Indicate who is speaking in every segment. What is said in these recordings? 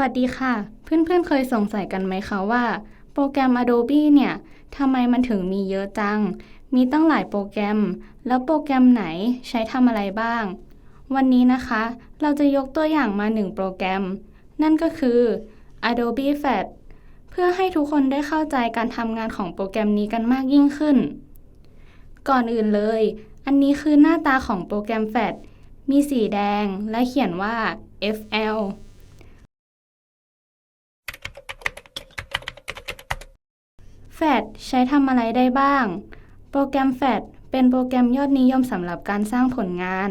Speaker 1: วัสดีค่ะ เพื่อนๆเคยสงสัยกันไหมคะว่า โปรแกรม Adobe เนี่ยทำไมมันถึงมีเยอะจัง มีตั้งหลายโปรแกรม แล้วโปรแกรมไหนใช้ทำอะไรบ้าง วันนี้นะคะ เราจะยกตัวอย่างมาหนึ่งโปรแกรม นั่นก็คือ Adobe Flash เพื่อให้ทุกคนได้เข้าใจการทำงานของโปรแกรมนี้กันมากยิ่งขึ้น ก่อนอื่นเลย อันนี้คือหน้าตาของโปรแกรม Flash มีสีแดงและเขียนว่า FL แฟดใช้ทำอะไรได้บ้าง โปรแกรมแฟดเป็นโปรแกรมยอดนิยมสำหรับการสร้างผลงาน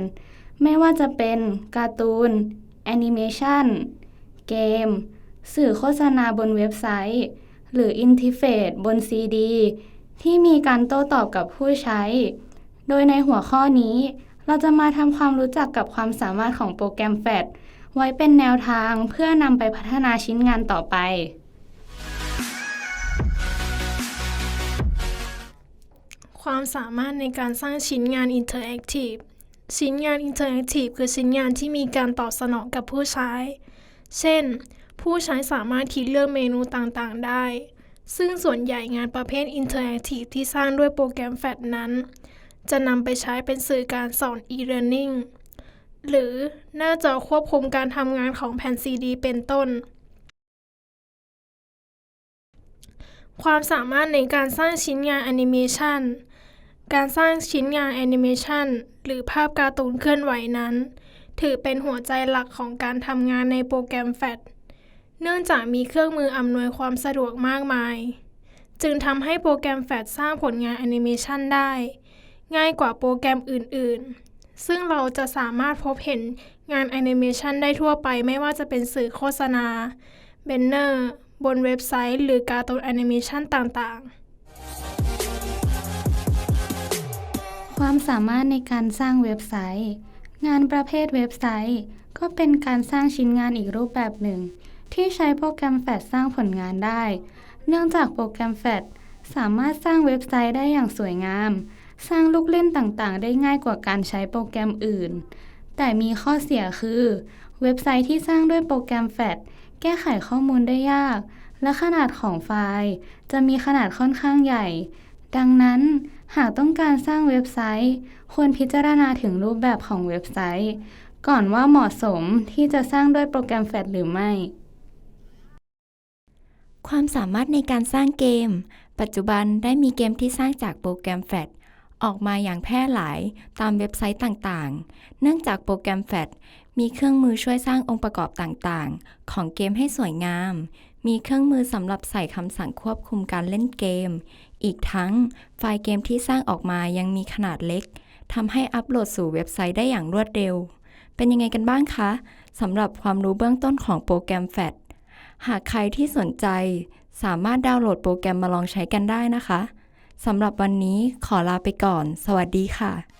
Speaker 1: ไม่ว่าจะเป็นการ์ตูน แอนิเมชันเกม สื่อโฆษณาบนเว็บไซต์ หรืออินทิเฟตบนซีดี ที่มีการโต้ตอบกับผู้ใช้ โดยในหัวข้อนี้ เราจะมาทำความรู้จักกับความสามารถของโปรแกรมแฟดไว้เป็นแนวทางเพื่อนำไปพัฒนาชิ้นงานต่อไป
Speaker 2: ความสามารถในการสร้างชิ้นงานอินเทอร์แอคทีฟชิ้นงานอินเทอร์แอคทีฟคือชิ้นงานที่มีการตอบสนองกับผู้ใช้ เช่น ผู้ใช้สามารถคิดเลือกเมนูต่างๆ ได้ ซึ่งส่วนใหญ่งานประเภทอินเทอร์แอคทีฟที่สร้างด้วยโปรแกรมแฟลชนั้น จะนำไปใช้เป็นสื่อการสอน e-learning หรือหน้าจอควบคุมการทำงานของแผ่นซีดี เป็นต้น ความสามารถในการสร้างชิ้นงานแอนิเมชัน การสร้างชิ้นงานแอนิเมชันหรือภาพการ์ตูนเคลื่อนไหวนั้น ถือเป็นหัวใจหลักของการทำงานในโปรแกรมแฟลชเนื่องจากมีเครื่องมืออำนวยความสะดวกมากมาย จึงทำให้โปรแกรมแฟลชสร้างผลงานแอนิเมชันได้ ง่ายกว่าโปรแกรมอื่น ๆ ซึ่งเราจะสามารถพบเห็นงานแอนิเมชันได้ทั่วไปไม่ว่าจะเป็นสื่อโฆษณา เบนเนอร์ บนเว็บไซต์ หรือการ์ตูนแอนิเมชันต่าง ๆ
Speaker 1: ความสามารถในการสร้างเว็บไซต์ งานประเภทเว็บไซต์ ก็เป็นการสร้างชิ้นงานอีกรูปแบบหนึ่ง ที่ใช้โปรแกรมแฟลชสร้างผลงานได้ เนื่องจากโปรแกรมแฟลชสามารถสร้างเว็บไซต์ได้อย่างสวยงาม สร้างลูกเล่นต่างๆ ได้ง่ายกว่าการใช้โปรแกรมอื่น แต่มีข้อเสียคือ เว็บไซต์ที่สร้างด้วยโปรแกรมแฟลชแก้ไขข้อมูลได้ยาก และขนาดของไฟล์ จะมีขนาดค่อนข้างใหญ่ ดังนั้น หากต้องการสร้างเว็บไซต์ ควรพิจารณาถึงรูปแบบของเว็บไซต์ ก่อนว่าเหมาะสมที่จะสร้างด้วยโปรแกรมแฟลชหรือไม่
Speaker 3: ความสามารถในการสร้างเกม ปัจจุบันได้มีเกมที่สร้างจากโปรแกรมแฟลชออกมาอย่างแพร่หลายตามเว็บไซต์ต่างๆ เนื่องจากโปรแกรมแฟลชมีเครื่องมือช่วยสร้างองค์ประกอบต่างๆ ของเกมให้สวยงาม มีเครื่องมือสำหรับใส่คำสั่งควบคุมการเล่นเกม อีกทั้งไฟล์เกมที่สร้างออกมายังมีขนาดเล็กทำให้อัปโหลดสู่เว็บไซต์ได้อย่างรวดเร็ว เป็นยังไงกันบ้างคะสำหรับความรู้เบื้องต้นของโปรแกรมแฟลชหากใครที่สนใจ สามารถดาวน์โหลดโปรแกรมมาลองใช้กันได้นะคะสำหรับวันนี้ขอลาไปก่อน สวัสดีค่ะ